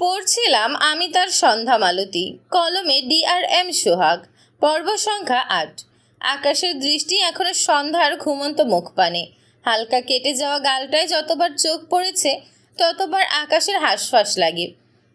পড়ছিলাম আমি তার সন্ধ্যা মালতী কলমে ডি আর এম সোহাগ। পর্ব সংখ্যা আট। আকাশের দৃষ্টি এখনও সন্ধ্যার ঘুমন্ত মুখপানে হালকা কেটে যাওয়া গালটায় যতবার চোখ পড়েছে, ততবার আকাশের হাঁসফাঁস লাগে।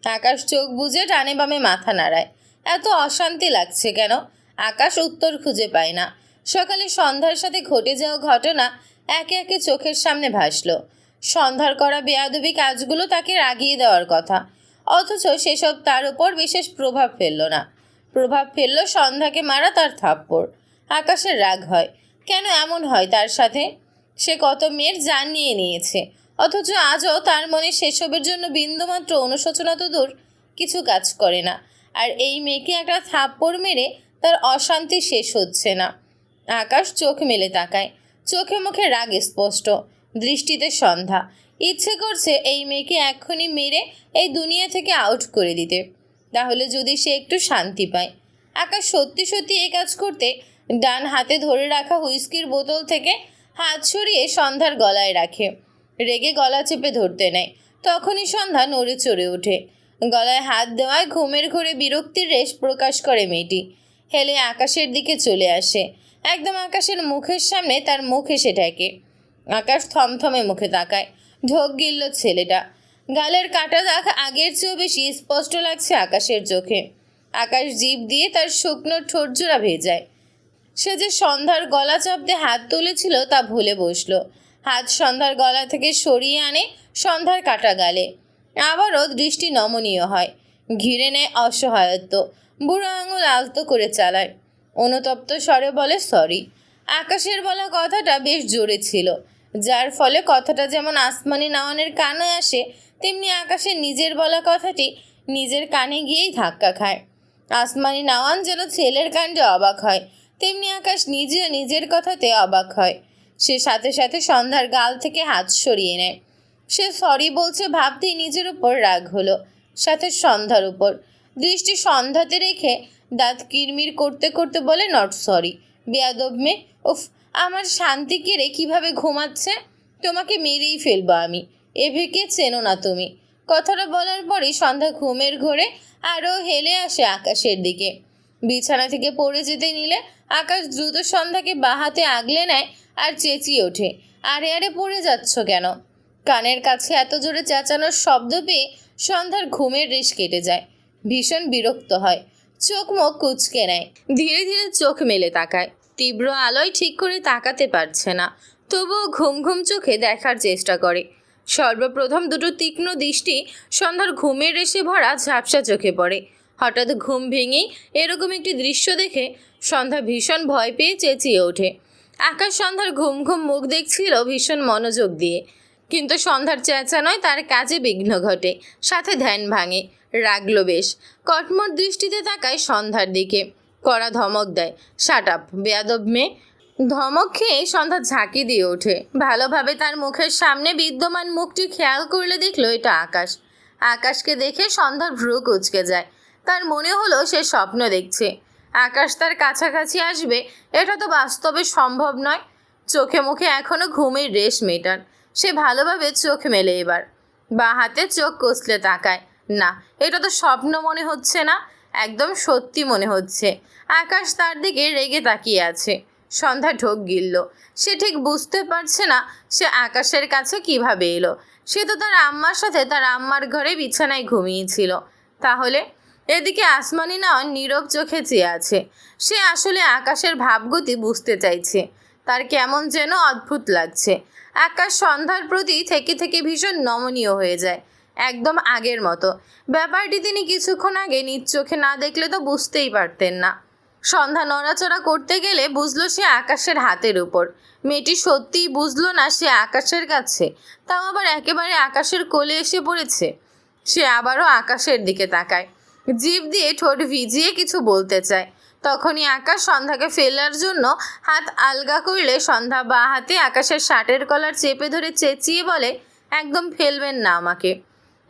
আকাশ চোখ বুজে ডানে বামে মাথা নাড়ায়। এত অশান্তি লাগছে কেন? আকাশ উত্তর খুঁজে পায় না। সকালে সন্ধ্যার সাথে ঘটে যাওয়া ঘটনা একে একে চোখের সামনে ভাসলো। সন্ধ্যার করা বেয়াদবি কাজগুলো তাকে রাগিয়ে দেওয়ার কথা। অথচ সেসব তার উপর বিশেষ প্রভাব ফেলল না। প্রভাব ফেলল সন্ধ্যাকে মারা তার থাপ্পড়। আকাশের রাগ হয়। কেন এমন হয় তার সাথে? সে কত মেয়ের জান নিয়ে নিয়েছে। অথচ আজও তার মনে সেসবের জন্য বিন্দুমাত্র অনুশোচনা তো দূর, কিছু কাজ করে না। আর এই মেয়েকে একটা থাপ্পড় মেরে তার অশান্তি শেষ হচ্ছে না। আকাশ চোখ মেলে তাকায়। চোখে মুখে রাগ স্পষ্ট। দৃষ্টিতে সন্ধ্যা। ইচ্ছে করছে এই মেয়েকে এক্ষুনি মেরে এই দুনিয়া থেকে আউট করে দিতে। তাহলে যদি সে একটু শান্তি পায়। আকাশ সত্যি সত্যি এ কাজ করতে ডান হাতে ধরে রাখা হুইস্কির বোতল থেকে হাত সরিয়ে সন্ধ্যার গলায় রাখে। রেগে গলা চেপে ধরতে নেয়। তখনই সন্ধ্যা নড়ে চড়ে ওঠে। গলায় হাত দেওয়ায় ঘুমের ঘোরে বিরক্তির রেশ প্রকাশ করে মেয়েটি। হেলে আকাশের দিকে চলে আসে। একদম আকাশের মুখের সামনে তার মুখ এসে ঠেকে। আকাশ থমথমে মুখে তাকায়। ঢোক গিলল ছেলেটা। গালের কাটা দাগ আগের চেয়েও বেশি স্পষ্ট লাগছে আকাশের চোখে। আকাশ জিভ দিয়ে তার শুকনো ঠোঁটজোড়া ভেজায় সে যে সন্ধ্যার গলা চাপতে হাত তুলেছিল তা ভুলে বসল। হাত সন্ধ্যার গলা থেকে সরিয়ে আনে সন্ধ্যার কাটা গালে। আবারও দৃষ্টি নমনীয় হয়। ঘিরে নেয় অসহায়ত্ব। বুড়ো আঙুল আলতো করে চালায়। অনুতপ্ত স্বরে বলে, সরি। আকাশের বলা কথাটা বেশ জোরে ছিল। যার ফলে কথাটা যেমন আসমানি নাওয়ানের কানে আসে, তেমনি আকাশে নিজের বলা কথাটি নিজের কানে গিয়েই ধাক্কা খায়। আসমানি নাওয়ান যেন ছেলের কাণ্ডে অবাক হয়, তেমনি আকাশ নিজে নিজের কথাতে অবাক হয়। সে সাথে সাথে সন্ধ্যার গাল থেকে হাত সরিয়ে নেয়। সে সরি বলছে ভাবতেই নিজের উপর রাগ হলো, সাথে সন্ধ্যার উপর। দৃষ্টি সন্ধ্যাতে রেখে দাঁত কিরমির করতে করতে বলে, নট সরি। বেয়াদব মে উফ আমার শান্তি কেড়ে কীভাবে ঘুমাচ্ছে? তোমাকে মেরেই ফেলব আমি। এভিকে চেনো না তুমি। কথাটা বলার পরই সন্ধ্যা ঘুমের ঘোরে আরও হেলে আসে আকাশের দিকে। বিছানা থেকে পড়ে যেতে নিলে আকাশ দ্রুত সন্ধ্যাকে বাহাতে আগলে নেয় আর চেঁচিয়ে ওঠে। আরে আরে পড়ে যাচ্ছ কেন? কানের কাছে এত জোরে চেঁচানোর শব্দ পেয়ে সন্ধ্যার ঘুমের রেশ কেটে যায়। ভীষণ বিরক্ত হয়। চোখ মুখ কুচকে নেয়। ধীরে ধীরে চোখ মেলে তাকায়। তীব্র আলোয় ঠিক করে তাকাতে পারছে না। তবুও ঘুম ঘুম চোখে দেখার চেষ্টা করে। সর্বপ্রথম দুটো তীক্ষ্ণ দৃষ্টি সন্ধ্যার ঘুমের রেশে ভরা ঝাপসা চোখে পড়ে। হঠাৎ ঘুম ভেঙেই এরকম একটি দৃশ্য দেখে সন্ধ্যা ভীষণ ভয় পেয়ে চেঁচিয়ে ওঠে। আকাশ সন্ধ্যার ঘুম ঘুম মুখ দেখছিল ভীষণ মনোযোগ দিয়ে। কিন্তু সন্ধ্যার চেঁচানোয় তার কাজে বিঘ্ন ঘটে, সাথে ধ্যান ভাঙে, রাগলো বেশ। কটমট দৃষ্টিতে তাকায় সন্ধ্যার দিকে। কড়া ধমক দেয়। শাট আপ বেয়াদব মেয়ে। ধমক খেয়ে সন্ধ্যা ঝাঁকি দিয়ে ওঠে। ভালোভাবে তার মুখের সামনে বিদ্যমান মুখটি খেয়াল করলে দেখল এটা আকাশ। আকাশকে দেখে সন্ধ্যার ভ্রু কুচকে যায়। তার মনে হলো সে স্বপ্ন দেখছে। আকাশ তার কাছাকাছি আসবে, এটা তো বাস্তবে সম্ভব নয়। চোখে মুখে এখনও ঘুমের রেশ মেটার। সে ভালোভাবে চোখ মেলে এবার। বা হাতে চোখ কষলে তাকায়। না, এটা তো স্বপ্ন মনে হচ্ছে না। একদম সত্যি মনে হচ্ছে। আকাশ তার দিকে রেগে তাকিয়ে আছে। সন্ধ্যা ঢোক গিলল। সে ঠিক বুঝতে পারছে না সে আকাশের কাছে কীভাবে এলো। সে তো তার আম্মার সাথে তার আম্মার ঘরে বিছানায় ঘুমিয়েছিল তাহলে এদিকে আসমানি নাওয়ান নীরব চোখে চেয়ে আছে। সে আসলে আকাশের ভাবগতি বুঝতে চাইছে। তার কেমন যেন অদ্ভুত লাগছে। আকাশ সন্ধ্যার প্রতি থেকে থেকে ভীষণ নমনীয় হয়ে যায়। একদম আগের মতো। ব্যাপারটি তিনি কিছুক্ষণ আগে নিজ চোখে না দেখলে তো বুঝতেই পারতেন না। সন্ধ্যা নড়াচড়া করতে গেলে বুঝলো সে আকাশের হাতের উপর। মেয়েটি সত্যিই বুঝলো না সে আকাশের কাছে। তাও আবার একেবারে আকাশের কোলে এসে পড়েছে। সে আবারও আকাশের দিকে তাকায়। জিভ দিয়ে ঠোঁট ভিজিয়ে কিছু বলতে চায়। তখনই আকাশ সন্ধ্যাকে ফেলার জন্য হাত আলগা করলে সন্ধ্যা বা হাতে আকাশের শার্টের কলার চেপে ধরে চেঁচিয়ে বলে, একদম ফেলবেন না আমাকে।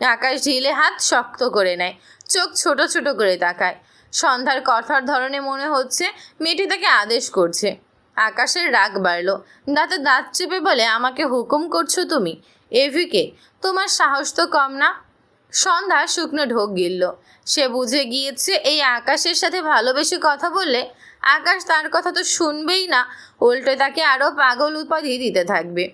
আকাশ ঢিলে হাত শক্ত করে নেয়, চোখ ছোট ছোট করে তাকায়। সন্ধ্যার কথার ধরনে মনে হচ্ছে মেয়েটি তাকে আদেশ করছে। আকাশের রাগ বাড়ল। দাঁতে দাঁত চেপে বলে, আমাকে হুকুম করছ তুমি? এভিকে, তোমার সাহস তো কম না? সন্ধ্যা শুকনো ঢোক গিলল। সে বুঝে গিয়েছে এই আকাশের সাথে ভালোবেসে কথা বললে আকাশ তার কথা তো শুনবেই না, উল্টে তাকে আরও পাগল উপাধি দিতে থাকবে।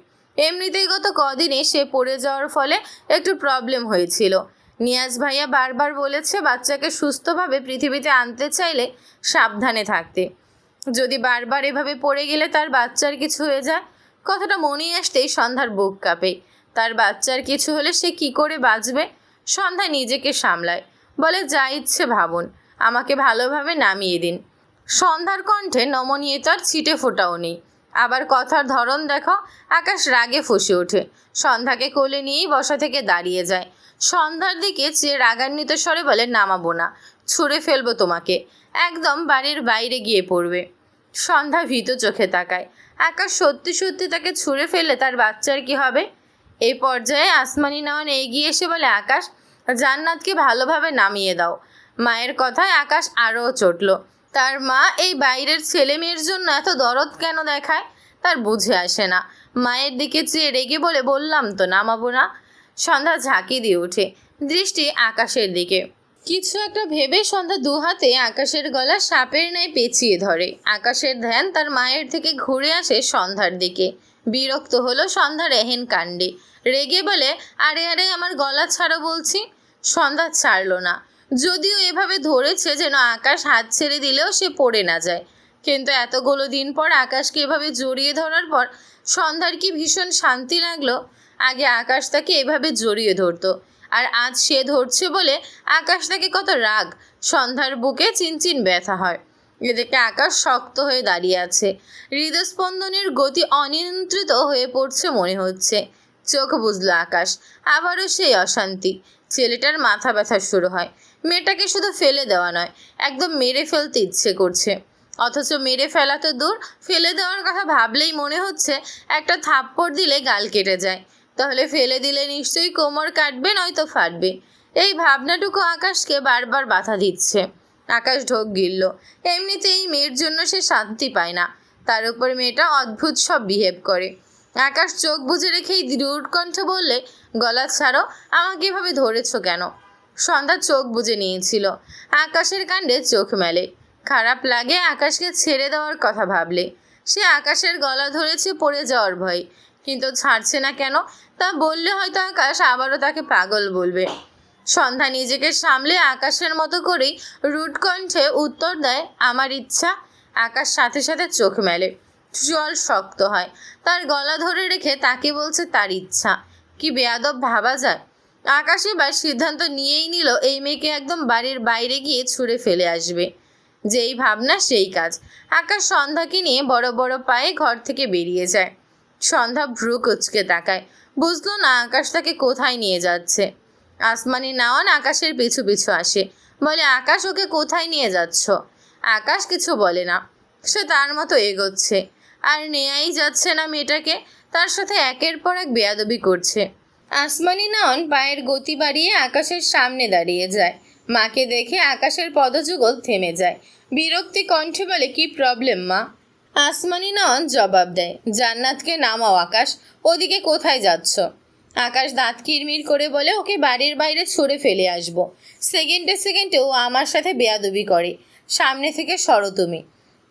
এমনিতেই গত কদিনে সে পড়ে যাওয়ার ফলে একটু প্রবলেম হয়েছিল। নিয়াজ ভাইয়া বারবার বলেছে, বাচ্চাকে সুস্থভাবে পৃথিবীতে আনতে চাইলে সাবধানে থাকতে। যদি বারবার এভাবে পড়ে গেলে তার বাচ্চার কিছু হয়ে যায়, কথাটা মনে আসতেই সন্ধ্যার বুক কাঁপে। তার বাচ্চার কিছু হলে সে কি করে বাঁচবে? সন্ধ্যা নিজেকে সামলায়, বলে, যা ইচ্ছে ভাবুন, আমাকে ভালোভাবে নামিয়ে দিন। সন্ধ্যার কণ্ঠে নমনীয়তার ছিটে ফোটাও নেই। আবার কথার ধরন দেখো, আকাশ রাগে ফুসে ওঠে। সন্ধ্যাকে কোলে নিয়েই বসা থেকে দাঁড়িয়ে যায়। সন্ধ্যার দিকে চেয়ে রাগান্বিত স্বরে বলে, নামাবো না, ছুঁড়ে ফেলব তোমাকে। একদম বাড়ির বাইরে গিয়ে পড়বে। সন্ধ্যা ভীত চোখে তাকায়। আকাশ সত্যি সত্যি তাকে ছুঁড়ে ফেললে তার বাচ্চার কি হবে? এই পর্যায়ে আসমানি নয়ন এগিয়ে এসে বলে, আকাশ, জান্নাতকে ভালোভাবে নামিয়ে দাও। মায়ের কথায় আকাশ আরও চটল। তার মা এই বাইরের ছেলে মেয়ের জন্য এত দরদ কেন দেখায়? তার বুঝে আসে না। মায়ের দিকে চেয়ে রেগে বলে, বললাম তো, নামাবো না। সন্ধ্যা ঝাঁকি দিয়ে ওঠে দৃষ্টি আকাশের দিকে। কিছু একটা ভেবে সন্ধ্যা দু হাতে আকাশের গলা সাপের ন্যায় পেঁচিয়ে ধরে। আকাশের ধ্যান তার মায়ের থেকে ঘুরে আসে সন্ধ্যার দিকে। বিরক্ত হলো সন্ধ্যার এহেন কাণ্ডে। রেগে বলে, আরে আরে, আমার গলা ছাড়ো বলছি। সন্ধ্যা ছাড়লো না। যদিও এভাবে ধরেছে যেন আকাশ হাত ছেড়ে দিলেও সে পড়ে না যায়। কিন্তু এতগুলো দিন পর আকাশকে এভাবে জড়িয়ে ধরার পর সন্ধ্যার কি ভীষণ শান্তি লাগল? আগে আকাশ তাকে এভাবে জড়িয়ে ধরতো। আর আজ সে ধরছে বলে আকাশ তাকে কত রাগ। সন্ধ্যার বুকে চিনচিন ব্যথা হয়। এদিকে আকাশ শক্ত হয়ে দাঁড়িয়ে আছে। হৃদস্পন্দনের গতি অনিয়ন্ত্রিত হয়ে পড়ছে মনে হচ্ছে। চোখ বুঝলো আকাশ। আবারও সেই অশান্তি। ছেলেটার মাথা ব্যথা শুরু হয়। মেয়েটাকে শুধু ফেলে দেওয়া নয়, একদম মেরে ফেলতে ইচ্ছে করছে। অথচ মেরে ফেলা তো দূর, ফেলে দেওয়ার কথা ভাবলেই মনে হচ্ছে একটা থাপ্পড় দিলে গাল কেটে যায়। তাহলে ফেলে দিলে নিশ্চয়ই কোমর কাটবে, নয়তো ফাটবে। এই ভাবনাটুকু আকাশকে বারবার বাধা দিচ্ছে। আকাশ ঢোক গিলল। এমনিতে এই মেয়ের জন্য সে শান্তি পায় না। তার উপর মেয়েটা অদ্ভুত সব বিহেভ করে। আকাশ চোখ বুজে রেখেই দৃঢ় কণ্ঠে বললে, গলা ছাড়ো, আমাকে এভাবে ধরেছো কেন? সন্ধ্যা চোখ বুজে নিয়েছিল। আকাশের কাণ্ডে চোখ মেলে। খারাপ লাগে আকাশকে ছেড়ে দেওয়ার কথা ভাবলে। সে আকাশের গলা ধরেছে পড়ে যাওয়ার ভয়। কিন্তু ছাড়ছে না কেন? তা বললে হয়তো আকাশ আবারও তাকে পাগল বলবে। সন্ধ্যা নিজেকে সামলে আকাশের মতো করেই রুট কণ্ঠে উত্তর দেয়, আমার ইচ্ছা। আকাশ সাথে সাথে চোখ মেলে। জল শক্ত হয়। তার গলা ধরে রেখে তাকে বলছে, তার ইচ্ছা। কি বেয়াদব ভাবা যায়। আকাশ এবার সিদ্ধান্ত নিয়েই নিল, এই মেয়েকে একদম বাড়ির বাইরে গিয়ে ছুঁড়ে ফেলে আসবে। যেই ভাবনা, সেই কাজ। আকাশ সন্ধ্যাকে নিয়ে বড় বড় পায়ে ঘর থেকে বেরিয়ে যায়। সন্ধ্যা ভ্রু কুচকে তাকায়। বুঝলো না আকাশ তাকে কোথায় নিয়ে যাচ্ছে। আসমানি নাওয়ান আকাশের পিছু পিছু আসে। বলে, আকাশ, ওকে কোথায় নিয়ে যাচ্ছ? আকাশ কিছু বলে না। সে তার মতো এগোচ্ছে। আর নেয়াই যাচ্ছে না মেয়েটাকে? তার সাথে একের পর এক বেয়াদবি করছে। আসমানি নাওন পায়ের গতি বাড়িয়ে আকাশের সামনে দাঁড়িয়ে যায়। মাকে দেখে আকাশের পদযুগল থেমে যায়। বিরক্তি কণ্ঠে বলে, কি প্রবলেম মা? আসমানি নন জবাব দেয়, জান্নাতকে নামাও আকাশ, ওদিকে কোথায় যাচ্ছ? আকাশ দাঁত কিরমির করে বলে, ওকে বাড়ির বাইরে ছুঁড়ে ফেলে আসব। সেকেন্ডে সেকেন্ডে ও আমার সাথে বেয়াদবি করে। সামনে থেকে সরো তুমি।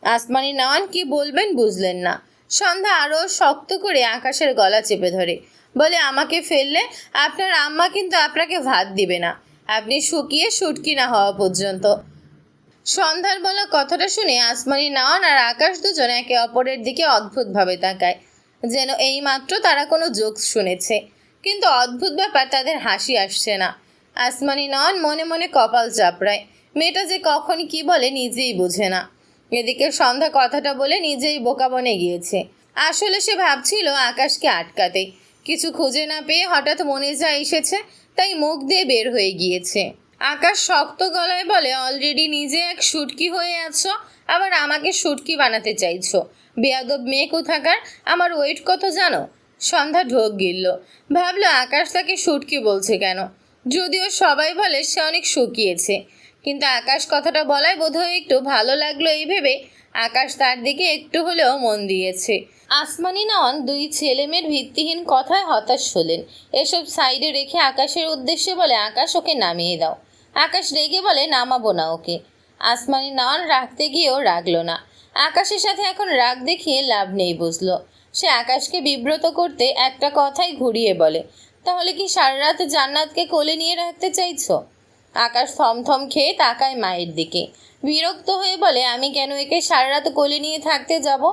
আসমানি নওয়ান কি বলবেন বুঝলেন না। সন্ধ্যা আরও শক্ত করে আকাশের গলা চেপে ধরে। বলে, আমাকে ফেললে আপনার আম্মা কিন্তু আপনাকে ভাত দিবে না। আপনি শুকিয়ে শুটকি না হওয়া পর্যন্ত। সন্ধ্যার বলা কথাটা শুনে আসমানি নাওয়ান আর আকাশ দুজন একে অপরের দিকে অদ্ভুতভাবে তাকায়, যেন এইমাত্র তারা কোনো জোকস শুনেছে। কিন্তু অদ্ভুত ব্যাপার তাদের হাসি আসছে না। আসমানি নন মনে মনে কপাল চাপড়ায়। মেয়েটা যে কখন কি বলে নিজেই বোঝে না। এদিকে সন্ধ্যা কথাটা বলে নিজেই বোকা বনে গিয়েছে। আসলে সে ভাবছিল আকাশকে আটকাতে। কিছু খুঁজে না পেয়ে হঠাৎ মনে যা এসেছে, তাই মুখ দিয়ে বের হয়ে গিয়েছে। আকাশ শক্ত গলায় বলে অলরেডি নিজে এক সুটকি হয়ে আছো, আবার আমাকে সুটকি বানাতে চাইছো। বেয়াদব মেয়ে কোথাকার, আমার ওয়েট কত জানো? সন্ধ্যা ঢোক গিলল। ভাবলো, আকাশ তাকে শুটকি বলছে কেন? যদিও সবাই বলে, সে অনেক শুকিয়েছে। কিন্তু আকাশ কথাটা বলায় বোধহয় একটু ভালো লাগল এই ভেবে। আকাশ তার দিকে একটু হলেও মন দিয়েছে। আসমানি নন, দুই ছেলে মেয়ের ভিত্তিহীন কথায় হতাশ হলেন। এসব সাইডে রেখে আকাশের উদ্দেশ্যে বলে, আকাশ, ওকে নামিয়ে দাও। আকাশ রেগে বলে, নামাবো না ওকে। আসমানি নন রাখতে গিয়েও রাখল না। আকাশের সাথে এখন রাগ দেখিয়ে লাভ নেই বুঝলো। সে আকাশকে বিব্রত করতে একটা কথাই ঘুরিয়ে বলে, তাহলে কি সারা রাত জান্নাতকে কোলে নিয়ে রাখতে চাইছো? আকাশ থমথম খেয়ে তাকায় মায়ের দিকে। বিরক্ত হয়ে বলে, আমি কেন একে সারা রাত কোলে নিয়ে থাকতে যাব?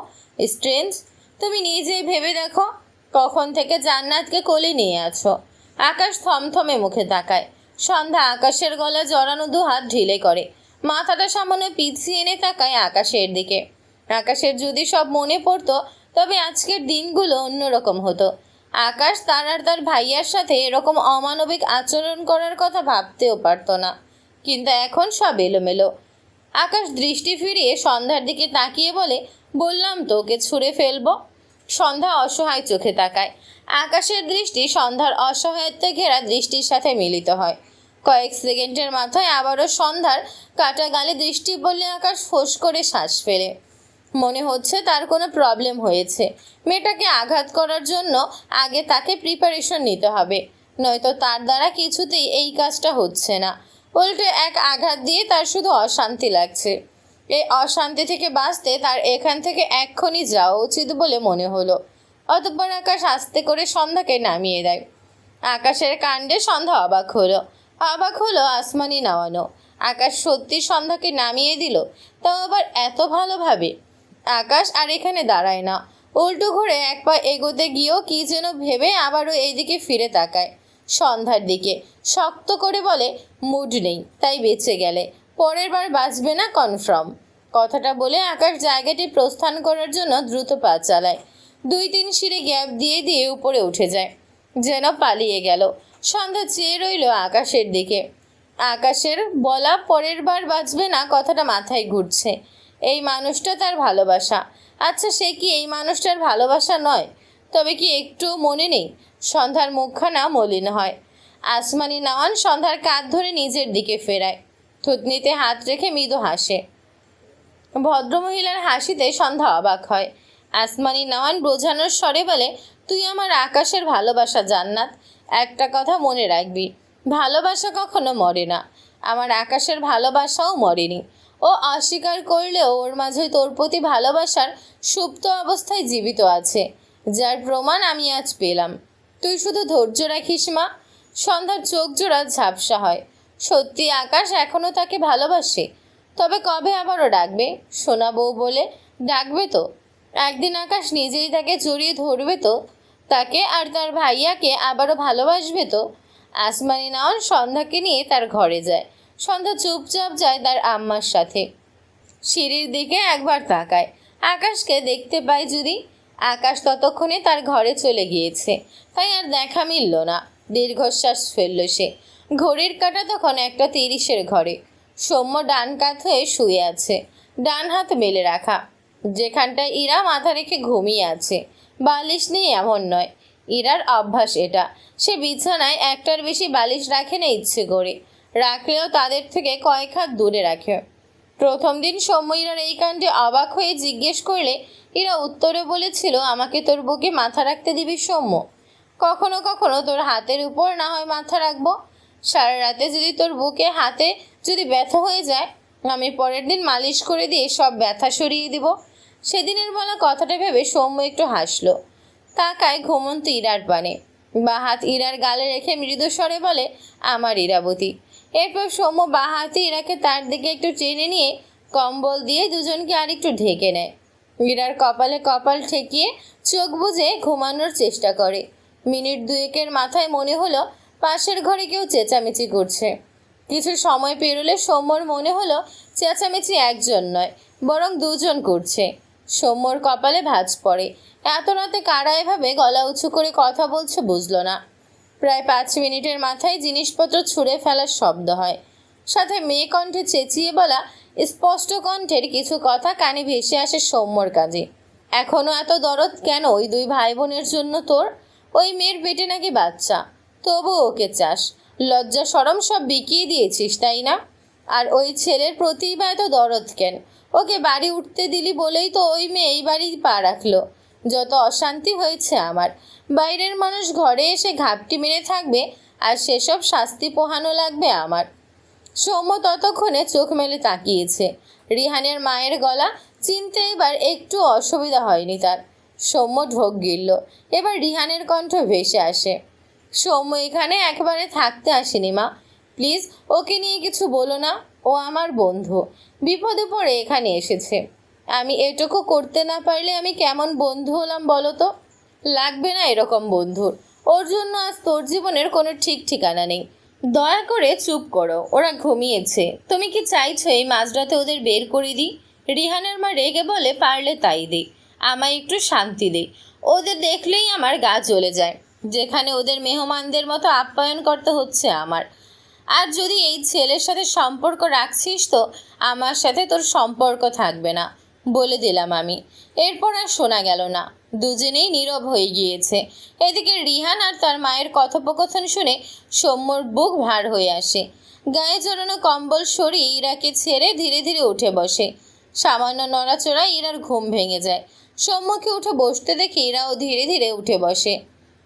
স্ট্রেঞ্জ, তুমি নিজেই ভেবে দেখো কখন থেকে জান্নাতকে কোলে নিয়ে আছো। আকাশ থমথমে মুখে তাকায়। সন্ধ্যা আকাশের গলা জড়ানো দু হাত ঢিলে করে। মাথাটা সামান্য পিছিয়ে এনে তাকায় আকাশের দিকে। আকাশের যদি সব মনে পড়তো, তবে আজকের দিনগুলো অন্যরকম হতো। আকাশ তার আর তার ভাইয়ার সাথে এরকম অমানবিক আচরণ করার কথা ভাবতেও পারতো না। কিন্তু এখন সব এলোমেলো। আকাশ দৃষ্টি ফিরিয়ে সন্ধ্যার দিকে তাকিয়ে বলে, বললাম তো ওকে ছুঁড়ে ফেলব। সন্ধ্যা অসহায় চোখে তাকায়। আকাশের দৃষ্টি সন্ধ্যার অসহায়ত্বে ঘেরা দৃষ্টির সাথে মিলিত হয়। কয়েক সেকেন্ডের মাথায় আবারও সন্ধ্যার কাটা গালে দৃষ্টি বললে আকাশ ফোঁস করে শ্বাস ফেলে। মনে হচ্ছে তার কোনো প্রবলেম হয়েছে। মেয়েটাকে আঘাত করার জন্য আগে তাকে প্রিপারেশন নিতে হবে। নয়তো তার দ্বারা কিছুতেই এই কাজটা হচ্ছে না। উল্টে এক আঘাত দিয়ে তার শুধু অশান্তি লাগছে। এই অশান্তি থেকে বাঁচতে তার এখান থেকে এক্ষুনি যাওয়া উচিত বলে মনে হলো। অতঃপর আকাশ আস্তে করে সন্ধ্যাকে নামিয়ে দেয়। আকাশের কাণ্ডে সন্ধ্যা অবাক হলো। অবাক হলো আসমানি নামানো আকাশ সত্যি সন্ধ্যাকে নামিয়ে দিল, তাও আবার এত ভালোভাবে? আকাশ আর এখানে দাঁড়ায় না। উল্টো ঘুরে এক পা এগোতে গিয়েও কি যেন ভেবে আবারও এইদিকে ফিরে তাকায়। সন্ধ্যার দিকে শক্ত করে বলে, মুড নেই, তাই বেঁচে গেলে। পরের বার বাঁচবে না কনফার্ম কথাটা বলে আকাশ জায়গাটি প্রস্থান করার জন্য দ্রুত পা চালায়। দুই তিন সিঁড়ি গ্যাপ দিয়ে দিয়ে উপরে উঠে যায়। যেন পালিয়ে গেল। সন্ধ্যা চেয়ে রইল আকাশের দিকে। আকাশের, বলা পরের বার বাঁচবে না কথাটা মাথায় ঘুরছে। এই মানুষটা তার ভালোবাসা। আচ্ছা সে কি এই মানুষটার ভালোবাসা নয়? তবে কি একটু মনে নেই? সন্ধ্যার মুখখানা মলিন হয়। আসমানি নাওয়ান সন্ধ্যার কাঁধ ধরে নিজের দিকে ফেরায়। থুতনিতে হাত রেখে মৃদু হাসে। ভদ্রমহিলার হাসিতে সন্ধ্যা অবাক হয়। আসমানি নওয়ান বোঝানোর স্বরে বলে, তুই আমার আকাশের ভালোবাসা জান্নাত। একটা কথা মনে রাখবি, ভালোবাসা কখনো মরে না। আমার আকাশের ভালোবাসাও মরেনি। ও অস্বীকার করলেও ওর মাঝে তোর প্রতি ভালোবাসার সুপ্ত অবস্থায় জীবিত আছে, যার প্রমাণ আমি আজ পেলাম। তুই শুধু ধৈর্য রাখিস মা। সন্ধ্যার চোখ জোড়া ঝাপসা হয়। সত্যি আকাশ এখনও তাকে ভালোবাসে। তবে কবে আবারও ডাকবে? সোনা বউ বলে, ডাকবে তো। একদিন আকাশ নিজেই তাকে জড়িয়ে ধরবে তো। তাকে আর তার ভাইয়াকে আবারও ভালোবাসবে তো। আসমানি নাওয়ান সন্ধ্যাকে নিয়ে তার ঘরে যায়। সন্ধ্যা চুপচাপ যায় তার আম্মার সাথে। সিঁড়ির দিকে একবার তাকায়। আকাশকে দেখতে পায় যদি আকাশ ততক্ষণে তার ঘরে চলে গিয়েছে। তাই আর দেখা মিলল না। দীর্ঘশ্বাস ফেলল সে। ঘড়ির কাঁটা তখন একটা তিরিশের ঘরে। সৌম্য ডান কাত হয়ে শুয়ে আছে। ডান হাত মেলে রাখা। যেখানটায় ইরা মাথা রেখে ঘুমিয়ে আছে। বালিশ নেই এমন নয়। ইরার অভ্যাস এটা। সে বিছানায় একটার বেশি বালিশ রাখে না ইচ্ছে করে। রাখলেও তাদের থেকে কয়েক হাত দূরে রাখে। প্রথম দিন সৌম্য ইরার এই কাণ্ডে অবাক হয়ে জিজ্ঞেস করলে ইরা উত্তরে বলেছিল আমাকে তোর বুকে মাথা রাখতে দিবি সৌম্য। কখনো কখনো তোর হাতের উপর না হয় মাথা রাখব। সারা রাতে যদি তোর বুকে হাতে যদি ব্যথা হয়ে যায়, আমি পরের দিন মালিশ করে দিয়ে সব ব্যথা সরিয়ে দিব। সেদিনের বলা কথাটা ভেবে সৌম্য একটু হাসলো। তাকায় ঘুমন্ত ইরার পানে। বা হাত ইরার গালে রেখে মৃদু স্বরে বলে, আমার ইরাবতী এরপর সৌম্য বা হাতে ইরাকে তার দিকে একটু টেনে নিয়ে কম্বল দিয়ে দুজনকে আর একটু ঢেকে নেয়। ইরার কপালে কপাল ঠেকিয়ে চোখ বুজে ঘুমানোর চেষ্টা করে। মিনিট দুয়েকের মাথায় মনে হলো পাশের ঘরে কেউ চেঁচামেচি করছে। কিছু সময় পেরোলে সৌম্যর মনে হলো চেঁচামেচি একজন নয়, বরং দুজন করছে। সৌম্যর কপালে ভাঁজ পড়ে। এত রাতে কারা এভাবে গলা উঁচু করে কথা বলছে বুঝলো না। প্রায় পাঁচ মিনিটের মাথায় জিনিসপত্র ছুঁড়ে ফেলার শব্দ হয়। সাথে মেয়ে কণ্ঠে চেঁচিয়ে বলা, স্পষ্ট কণ্ঠের কিছু কথা কানে ভেসে আসে সৌম্যর কাজে। এখনও এত দরদ কেন ওই দুই ভাই বোনের জন্য তোর? ওই মেয়ের পেটে নাকি বাচ্চা। তবু ওকে চাস। লজ্জা সরম সব বিকিয়ে দিয়েছিস, তাই না? আর ওই ছেলের প্রতি বা এত দরদ কেন? ওকে বাড়ি উঠতে দিলি বলেই তো ওই মেয়ে এই বাড়ি পা রাখল। যত অশান্তি হয়েছে আমার। বাইরের মানুষ ঘরে এসে ঘাপটি মেরে থাকবে আর সেসব শাস্তি পোহানো লাগবে আমার। সৌম্য ততক্ষণে চোখ মেলে তাকিয়েছে। রিহানের মায়ের গলা চিনতে এবার একটু অসুবিধা হয়নি তার। সৌম্য ঢোক গিলল। এবার রিহানের কণ্ঠ ভেসে আসে। সৌম্য, এখানে একবারে থাকতে আসেনি মা। প্লিজ, ওকে নিয়ে কিছু বলো না। ও আমার বন্ধু। বিপদে পড়ে এখানে এসেছে। আমি এটুকু করতে না পারলে আমি কেমন বন্ধু হলাম বলো তো? লাগবে না এরকম বন্ধুর। ওর জন্য আজ তোর জীবনের কোনো ঠিক ঠিকানা নেই। দয়া করে চুপ করো, ওরা ঘুমিয়েছে। তুমি কি চাইছো এই মাঝরাতে ওদের বের করে দিই? রিহানের মা রেগে বলে, পারলে তাই দিই। আমায় একটু শান্তি দে ওদের দেখলেই আমার গা জ্বলে যায়। যেখানে ওদের মেহমানদের মতো আপ্যায়ন করতে হচ্ছে আমার। আর যদি এই ছেলের সাথে সম্পর্ক রাখছিস তো, আমার সাথে তোর সম্পর্ক থাকবে না। বলে দিলাম আমি। এরপর আর শোনা গেল না। দুজনেই নীরব হয়ে গিয়েছে। এদিকে রিহান আর তার মায়ের কথোপকথন শুনে সৌম্যর বুক ভার হয়ে আসে। গায়ে জড়ানো কম্বল সরিয়ে ইরাকে ছেড়ে ধীরে ধীরে উঠে বসে। সামান্য নড়াচড়ায় ইরার ঘুম ভেঙে যায়। সৌম্যকে উঠে বসতে দেখে ইরাও ধীরে ধীরে উঠে বসে।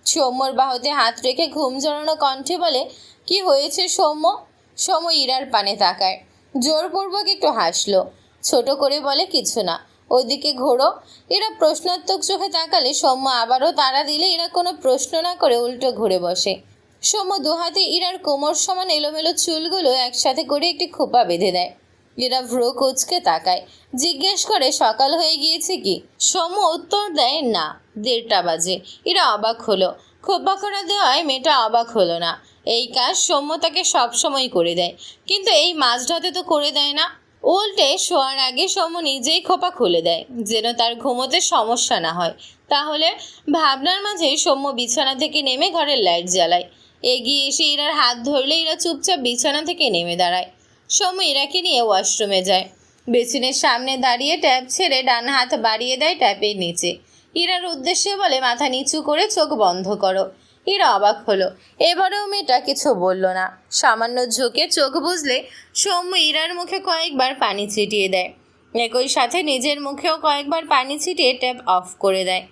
সৌম্যর বাহুতে হাত রেখে ঘুম জড়ানো কণ্ঠে বলে, কি হয়েছে সৌম্য? সৌম্য ইরার পানে তাকায়। জোরপূর্বক একটু হাসলো। ছোট করে বলে কিছু না। ওইদিকে ঘোরো এরা প্রশ্নাত্মক চোখে তাকালে সৌম্য আবারও তাড়া দিলে এরা কোনো প্রশ্ন না করে উল্টো ঘুরে বসে। সৌম্য দুহাতে ইরার কোমর সমান এলোমেলো চুলগুলো একসাথে করে একটি খোপা বেঁধে দেয়। এরা ভ্রু কুচকে তাকায়, জিজ্ঞেস করে, সকাল হয়ে গিয়েছে কি? সৌম্য উত্তর দেয়, না, দেড়টা বাজে। এরা অবাক হলো। খোপা করা দেওয়ায় মেয়েটা অবাক হলো না। এই কাজ সৌম্য তাকে সবসময় করে দেয়। কিন্তু এই মাঝরাতে তো করে দেয় না। উল্টে শোয়ার আগে সৌম্য নিজেই খোপা খুলে দেয়, যেন তার ঘুমোতে সমস্যা না হয়। তাহলে ভাবনার মাঝে সৌম্য বিছানা থেকে নেমে ঘরের লাইট জ্বালায়। এগিয়ে এসে ইরার হাত ধরলে ইরা চুপচাপ বিছানা থেকে নেমে দাঁড়ায়। সৌম্য ইরাকে নিয়ে ওয়াশরুমে যায়। বেসিনের সামনে দাঁড়িয়ে ট্যাপ ছেড়ে ডান হাত বাড়িয়ে দেয় ট্যাপের নিচে। ইরার উদ্দেশ্যে বলে, মাথা নিচু করে চোখ বন্ধ করো। ইরা অবাক হলো। এবারেও মেয়েটা কিছু বলল না। সামান্য ঝুঁকে চোখ বুঝলে সৌম্য ইরার মুখে কয়েকবার পানি ছিটিয়ে দেয়। একই সাথে নিজের মুখেও কয়েকবার পানি ছিটিয়ে ট্যাপ অফ করে দেয়।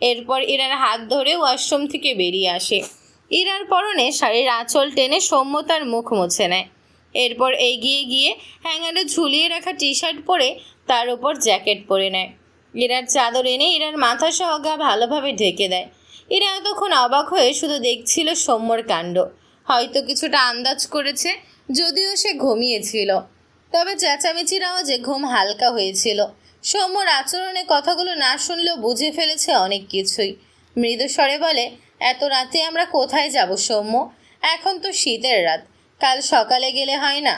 এরপর ইরার হাত ধরে ওয়াশরুম থেকে বেরিয়ে আসে। ইরার পরনে শাড়ির আঁচল টেনে সৌম্য তার মুখ মুছে নেয়। এরপর এগিয়ে গিয়ে হ্যাঙ্গারে ঝুলিয়ে রাখা টি শার্ট পরে তার উপর জ্যাকেট পরে নেয়। ইরার চাদর এনে ইরার মাথা সহ গা ভালোভাবে ঢেকে দেয়। এরা এতক্ষণ অবাক হয়ে শুধু দেখছিল সৌম্যর কাণ্ড। হয়তো কিছুটা আন্দাজ করেছে, যদিও সে ঘুমিয়েছিল। তবে চেঁচামেচির আওয়াজে ঘুম হালকা হয়েছিল। সৌম্যর আচরণে কথাগুলো না শুনলেও বুঝে ফেলেছে অনেক কিছুই। মৃদু স্বরে বলে, এত রাতে আমরা কোথায় যাব সৌম্য? এখন তো শীতের রাত। কাল সকালে গেলে হয় না?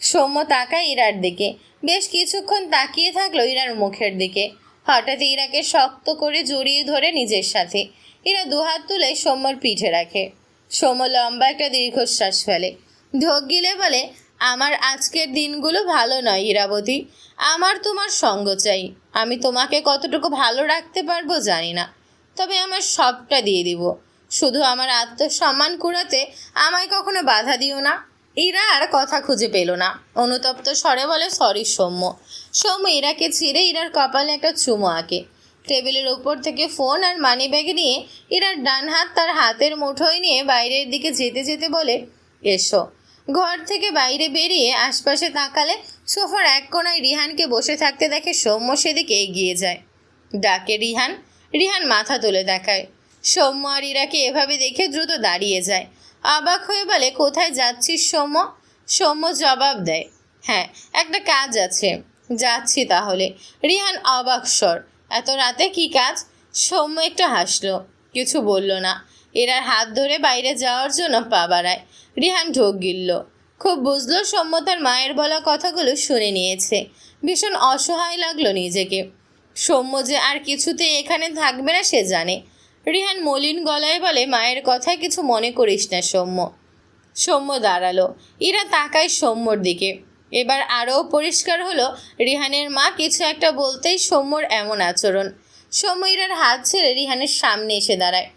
সৌম্য তাকায় ইরার দিকে। বেশ কিছুক্ষণ তাকিয়ে থাকল ইরার মুখের দিকে। হঠাৎ ইরাকে শক্ত করে জড়িয়ে ধরে নিজের সাথে। ইরা দুহাত তুলে সৌম্যর পিঠে রাখে। সৌম্য লম্বা একটা দীর্ঘশ্বাস ফেলে। ঢোক গিলে বলে, আমার আজকের দিনগুলো ভালো নয়, ইরাবতী। আমার তোমার সঙ্গ চাই। আমি তোমাকে কতটুকু ভালো রাখতে পারব জানি না। তবে আমার সবটা দিয়ে দিব। শুধু আমার আত্মসম্মান কুড়াতে আমায় কখনো বাধা দিও না। ইরা আর কথা খুঁজে পেল না। অনুতপ্ত স্বরে বলে সরি সৌম্য। সৌম্য ইরাকে ছিঁড়ে ইরার কপালে একটা চুমো আঁকে। টেবিলের উপর থেকে ফোন আর মানি ব্যাগ নিয়ে ইরার ডান হাত তার হাতের মুঠোয় নিয়ে বাইরের দিকে যেতে যেতে বলে, এসো। ঘর থেকে বাইরে বেরিয়ে আশপাশে তাকালে সোফার এক কোনায় রিহানকে বসে থাকতে দেখে সৌম্য সেদিকে এগিয়ে যায়। ডাকে রিহান। রিহান মাথা তুলে দেখায়। সৌম্য আর ইরাকে এভাবে দেখে দ্রুত দাঁড়িয়ে যায়। অবাক হয়ে বলে, কোথায় যাচ্ছিস সৌম্য? সৌম্য জবাব দেয় হ্যাঁ একটা কাজ আছে। যাচ্ছি তাহলে। রিহান অবাক স্বর, এত রাতে কি কাজ? সৌম্য একটু হাসলো, কিছু বলল না। এরার হাত ধরে বাইরে যাওয়ার জন্য পা বাড়ায়। রিহান ঢোক গিলল। খুব বুঝলো সৌম্য তার মায়ের বলা কথাগুলো শুনে নিয়েছে। ভীষণ অসহায় লাগল নিজেকে। সৌম্য যে আর কিছুতে এখানে থাকবে না সে জানে। রিহান মলিন গলায় বলে, মায়ের কথায় কিছু মনে করিস না সৌম্য। সৌম্য দাঁড়াল। ইরা তাকায় সৌম্যর দিকে। এবার আরও পরিষ্কার হলো, রিহানের মা কিছু একটা বলতেই সৌম্যর এমন আচরণ। সৌম্য ইরার হাত ছেড়ে রিহানের সামনে এসে দাঁড়ায়।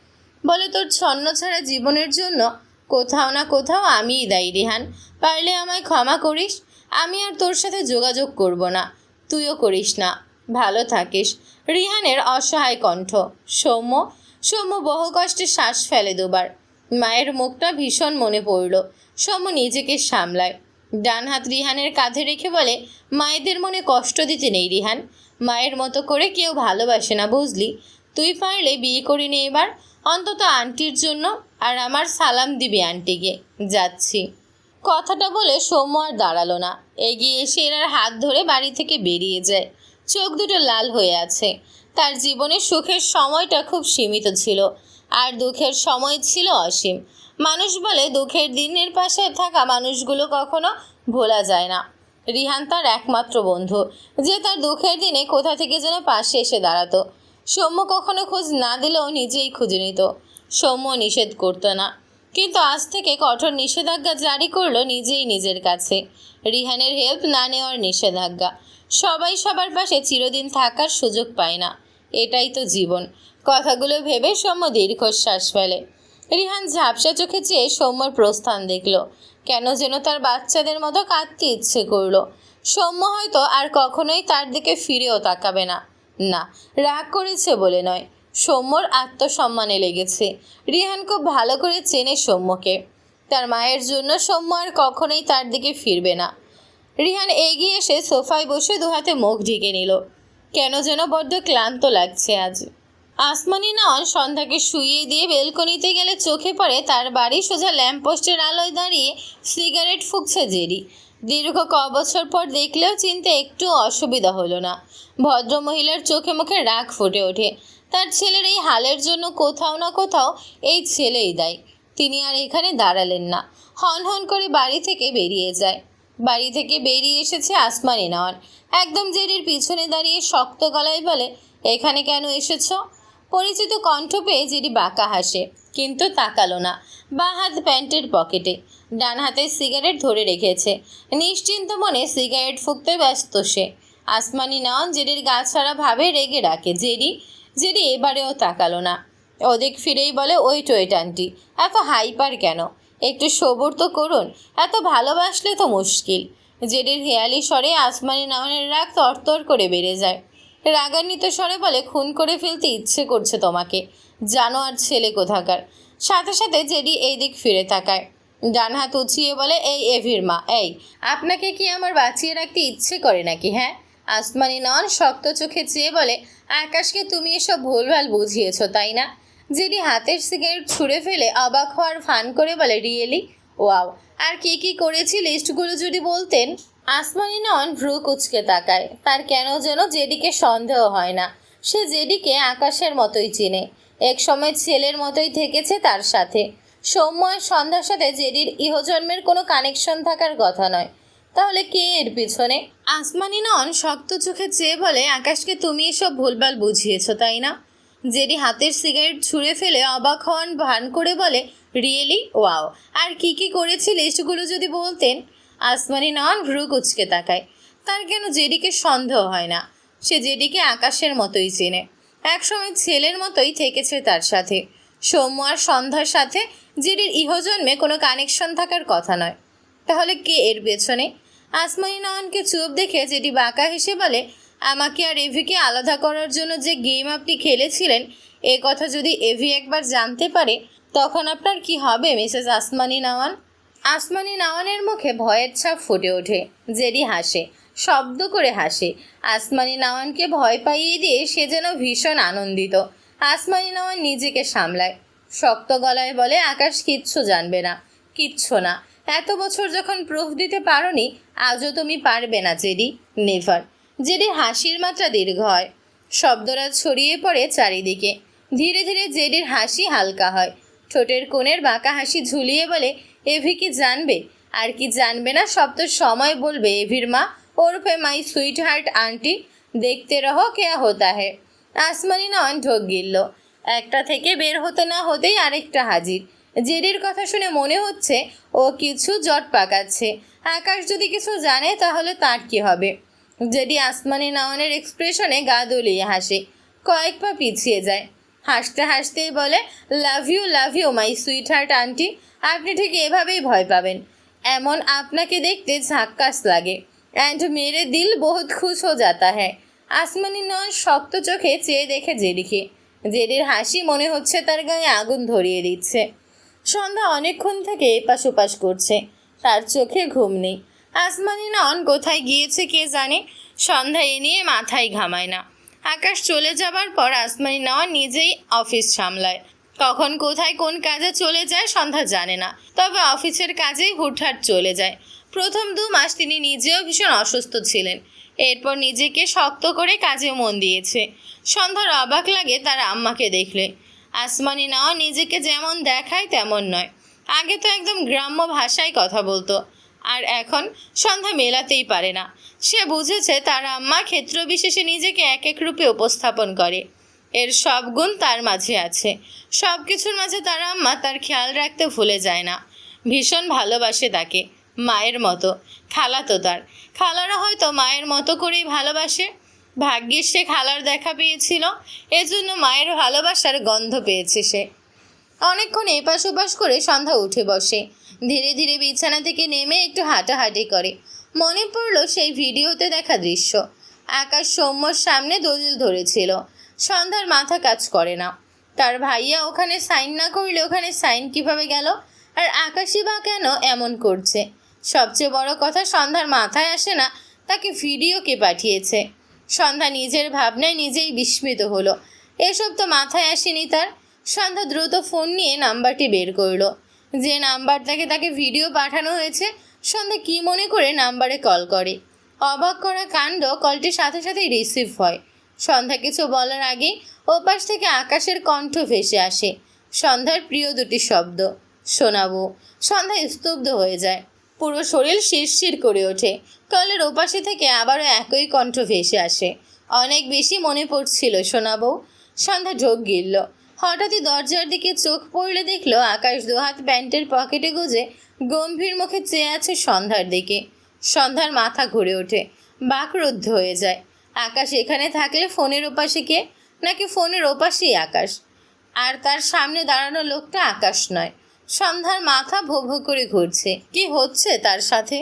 বলে, তোর ছন্ন ছাড়া জীবনের জন্য কোথাও না কোথাও আমিই দায়ী, রিহান। পারলে আমায় ক্ষমা করিস, আমি আর তোর সাথে যোগাযোগ করব না। তুইও করিস না। ভালো থাকিস। রিহানের অসহায় কণ্ঠ। সৌম্য সৌম্য বহু কষ্টে শ্বাস ফেলে দুবার। মায়ের মুখটা ভীষণ মনে পড়ল। সৌম্য নিজেকে সামলায়। ডান হাত রিহানের কাঁধে রেখে বলে, মায়েদের মনে কষ্ট দিতে নেই রিহান। মায়ের মতো করে কেউ ভালোবাসে না, বুঝলি? তুই পারলে বিয়ে করে নে এবার। অন্তত আন্টির জন্য আর আমার সালাম দিবি আন্টিকে। যাচ্ছি। কথাটা বলে সৌম্য আর দাঁড়াল না। এগিয়ে এসে এনার হাত ধরে বাড়ি থেকে বেরিয়ে যায়। চোখ দুটো লাল হয়ে আছে। তার জীবনে সুখের সময়টা খুব সীমিত ছিল, আর দুঃখের সময় ছিল অসীম। মানুষ বলে দুঃখের দিনের পাশে থাকা মানুষগুলো কখনো ভোলা যায় না। রিহান তার একমাত্র বন্ধু, যে তার দুঃখের দিনে কোথা থেকে যেন পাশে এসে দাঁড়াতো। সৌম্য কখনো খোঁজ না দিলেও নিজেই খুঁজে নিত। সৌম্য নিষেধ করতো না। কিন্তু আজ থেকে কঠোর নিষেধাজ্ঞা জারি করল নিজেই নিজের কাছে। রিহানের হেল্প না নেওয়ার নিষেধাজ্ঞা। সবাই সবার পাশে চিরদিন থাকার সুযোগ পায় না। এটাই তো জীবন। কথাগুলো ভেবে সৌম্য দীর্ঘশ্বাস ফেলে। রিহান ঝাপসা চোখে চেয়ে সৌম্যর প্রস্থান দেখল। কেন যেন তার বাচ্চাদের মতো কাঁদতে ইচ্ছে করল। সৌম্য হয়তো আর কখনোই তার দিকে ফিরেও তাকাবে না। না, রাগ করেছে বলে নয়। সৌম্যর আত্মসম্মানে লেগেছে। রিহান খুব ভালো করে চেনে সৌম্যকে। তার মায়ের জন্য সৌম্য আর কখনোই তার দিকে ফিরবে না। রিহান এগিয়ে এসে সোফায় বসে দুহাতে মুখ ঢেকে নিল। কেন যেন বড্ড ক্লান্ত লাগছে আজ। আসমানি নন সন্ধ্যাকে শুইয়ে দিয়ে বেলকনিতে গেলে চোখে পড়ে তার বাড়ি সোজা ল্যাম্পপোস্টের আলোয় দাঁড়িয়ে সিগারেট ফুঁকছে জেরি। দীর্ঘ ক বছর পর দেখলেও চিনতে একটু অসুবিধা হলো না। ভদ্রমহিলার চোখে মুখে রাগ ফুটে ওঠে। তার ছেলের এই হালের জন্য কোথাও না কোথাও এই ছেলেই দায়ী। তিনি আর এখানে দাঁড়ালেন না। হন হন করে বাড়ি থেকে বেরিয়ে যায়। বাড়ি থেকে বেরিয়ে এসেছে আসমানি নওয়ান একদম জেরির পিছনে দাঁড়িয়ে শক্ত গলায় বলে, এখানে কেন এসেছ? পরিচিত কণ্ঠ পেয়ে জেরি বাঁকা হাসে, কিন্তু তাকালো না, বা হাত প্যান্টের পকেটে। ডান হাতে সিগারেট ধরে রেখেছে। নিশ্চিন্ত মনে সিগারেট ফুঁকতে ব্যস্ত সে। আসমানি নওয়ান জেরির গা ছাড়া ভাবে রেগে ডাকে জেরি জেরি এবারেও তাকালো না। ওদিক ফিরেই বলে, ওই ওয়েট আন্টি এত হাইপার কেন? একটু সবুর তো করুন। এত ভালোবাসলে তো মুশকিল। জেডির হেয়ালি স্বরে আসমানি নাওয়ানের রাগ তরতর করে বেড়ে যায়। রাগান্বিত স্বরে বলে, খুন করে ফেলতে ইচ্ছে করছে তোমাকে। জানো আর ছেলে কোথাকার? সাথে সাথে জেডি এই দিক ফিরে তাকায়। ডান হাত উঁচিয়ে বলে, এই এভির মা, এই, আপনাকে কি আমার বাঁচিয়ে রাখতে ইচ্ছে করে নাকি হ্যাঁ? আসমানি নন, শক্ত চোখে চেয়ে বলে, আকাশকে তুমি এসব ভুলভাল বুঝিয়েছো, তাই না? জেডি হাতের সিগারেট ছুঁড়ে ফেলে অবাক হওয়ার ফান করে বলে, রিয়েলি? ওয়াও। আর কি কি করেছি লিস্টগুলো যদি বলতেন? আসমানি নন ভ্রু কুচকে তাকায়। তার কেন যেন জেডিকে সন্দেহ হয় না। সে জেডিকে আকাশের মতোই চেনে। এক সময় ছেলের মতোই থেকেছে তার সাথে। সৌম্য সন্ধ্যার সাথে জেডির ইহজন্মের কোনো কানেকশন থাকার কথা নয়। তাহলে কে এর পিছনে? আসমানি নন, শক্ত চোখে চেয়ে বলে, আকাশকে তুমি এসব ভুলভাল বুঝিয়েছো, তাই না? জেডি হাতের সিগারেট ছুঁড়ে ফেলে অবাক হন, ভান করে বলে রিয়েলি ওয়াও আর কি কি করেছি লিস্টগুলো যদি বলতেন? আসমানি নন ভ্রু কুচকে তাকায়। তার কেন জেডিকে সন্দেহ হয় না? সে জেডিকে আকাশের মতোই চেনে। একসময় ছেলের মতোই থেকেছে তার সাথে। সৌম্য আর সন্ধ্যার সাথে জেডির ইহজন্মে কোনো কানেকশন থাকার কথা নয়। তাহলে কে এর পেছনে? আসমানি নয়নকে চুপ দেখে যেটি বাঁকা হেসে বলে, আমাকে আর এভিকে আলাদা করার জন্য যে গেম আপনি খেলেছিলেন, এ কথা যদি এভি একবার জানতে পারে, তখন আপনার কি হবে, মিসেস আসমানি নাওয়ান আসমানি নাওয়ানের মুখে ভয়ের ছাপ ফুটে ওঠে। জেরি হাসে, শব্দ করে হাসে। আসমানি নাওয়ানকে ভয় পাইয়ে দিয়ে সে যেন ভীষণ আনন্দিত। আসমানি নাওয়ান নিজেকে সামলায়, শক্ত গলায় বলে, আকাশ কিচ্ছু জানবে না, কিচ্ছু না। এত বছর যখন প্রুফ দিতে পারোনি, আজও তুমি পারবে না জেডি নেভার। জেডির হাসির মাত্রা দীর্ঘ হয়। শব্দরা ছড়িয়ে পড়ে চারিদিকে। ধীরে ধীরে জেডির হাসি হালকা হয়। ঠোঁটের কোণের বাঁকা হাসি ঝুলিয়ে বলে, এভি কি জানবে? আর কি জানবে না সব তো সময় বলবে, এভির মা? ওরফে মাই সুইট হার্ট আন্টি, দেখতে রহো কেয়া হতা হে আসমানি নন ঢোক গিলল। একটা থেকে বের হতে না হতেই আরেকটা হাজির। জেডির কথা শুনে মনে হচ্ছে ও কিছু জট পাকাচ্ছে। আকাশ যদি কিছু জানে তাহলে তার কি হবে? জেডি আসমানি নাওয়ানের এক্সপ্রেশনে গা দলিয়ে হাসে। কয়েক পা পিছিয়ে যায়। হাসতে হাসতেই বলে love you love you my sweetheart aunty আপনি ঠিক এভাবেই ভয় পাবেন। এমন আপনাকে দেখতে ঝাক্কাস লাগে। অ্যান্ড মেরে দিল বহুত খুশ হো যাতা হ্যাঁ আসমানি নয় শক্ত চোখে চেয়ে দেখে জেডিকে জেরির হাসি মনে হচ্ছে তার গায়ে আগুন ধরিয়ে দিচ্ছে। সন্ধ্যা অনেকক্ষণ থেকে এপাশ ওপাশ করছে। তার চোখে ঘুম নেই। আসমানি নন কোথায় গিয়েছে কে জানে? সন্ধ্যা এ নিয়ে মাথায় ঘামায় না। আকাশ চলে যাবার পর আসমানি নেওয়া নিজেই অফিস সামলায়। কখন কোথায় কোন কাজে চলে যায় সন্ধ্যা জানে না। তবে অফিসের কাজেই হুটহাট চলে যায়। প্রথম দু মাস তিনি নিজেও ভীষণ অসুস্থ ছিলেন। এরপর নিজেকে শক্ত করে কাজে মন দিয়েছে। সন্ধ্যার অবাক লাগে তার আম্মাকে দেখলে। আসমানি নাও, নিজেকে যেমন দেখায় তেমন নয়। আগে তো একদম গ্রাম্য ভাষায় কথা বলতো, আর এখন সন্ধ্যা মেলাতেই পারে না। সে বুঝেছে তার আম্মা ক্ষেত্রবিশেষে নিজেকে এক এক রূপে উপস্থাপন করে। এর সব গুণ তার মাঝে আছে। সব কিছুর মাঝে তার আম্মা তার খেয়াল রাখতে ভুলে যায় না। ভীষণ ভালোবাসে তাকে, মায়ের মতো খালা তো তার। খালারা হয়তো মায়ের মতো করেই ভালোবাসে ভাগ্যিস সে খালার দেখা পেয়েছিল, এজন্য মায়ের ভালোবাসার গন্ধ পেয়েছে সে। অনেকক্ষণ এপাশ ওপাশ করে সন্ধ্যা উঠে বসে। ধীরে ধীরে বিছানা থেকে নেমে একটু হাঁটাহাঁটি করে। মনে পড়ল সেই ভিডিওতে দেখা দৃশ্য। আকাশ সৌম্যর সামনে দলিল ধরেছিল, সন্ধ্যার মাথা কাজ করে না। তার ভাইয়া ওখানে সাইন না করলে ওখানে সাইন কীভাবে গেল? আর আকাশই বা কেন এমন করছে? সবচেয়ে বড় কথা সন্ধ্যার মাথায় আসে না, তাকে ভিডিও কে পাঠিয়েছে। সন্ধ্যা নিজের ভাবনায় নিজেই বিস্মিত হলো। এসব তো মাথায় আসেনি তার। সন্ধ্যা দ্রুত ফোন নিয়ে নাম্বারটি বের করল। যে নাম্বার থেকে তাকে ভিডিও পাঠানো হয়েছে, সন্ধ্যা কী মনে করে নাম্বারে কল করে? অবাক করা কাণ্ড কলটির সাথে সাথেই রিসিভ হয়। সন্ধ্যা কিছু বলার আগেই ওপাশ থেকে আকাশের কণ্ঠ ভেসে আসে। সন্ধ্যার প্রিয় দুটি শব্দ, শোনাবো। সন্ধ্যা স্তব্ধ হয়ে যায়। পুরো শরীর শিরশির করে ওঠে। কলের ওপাশে থেকে আবারও একই কণ্ঠ ভেসে আসে। অনেক বেশি মনে পড়ছিল শোনাবো সন্ধ্যা ঢোক গিলল। হঠাৎই দরজার দিকে চোখ পড়লে দেখল আকাশ দুহাত প্যান্টের পকেটে গুজে গম্ভীর মুখে চেয়ে আছে সন্ধ্যার দিকে। সন্ধ্যার মাথা ঘুরে ওঠে। বাকরুদ্ধ হয়ে যায়। আকাশ এখানে থাকলে ফোনের ওপাশে কে? নাকি ফোনের ওপাশেই আকাশ? আর তার সামনে দাঁড়ানো লোকটা আকাশ নয়। সন্ধ্যার মাথা ভো ভো করে ঘুরছে। কি হচ্ছে তার সাথে?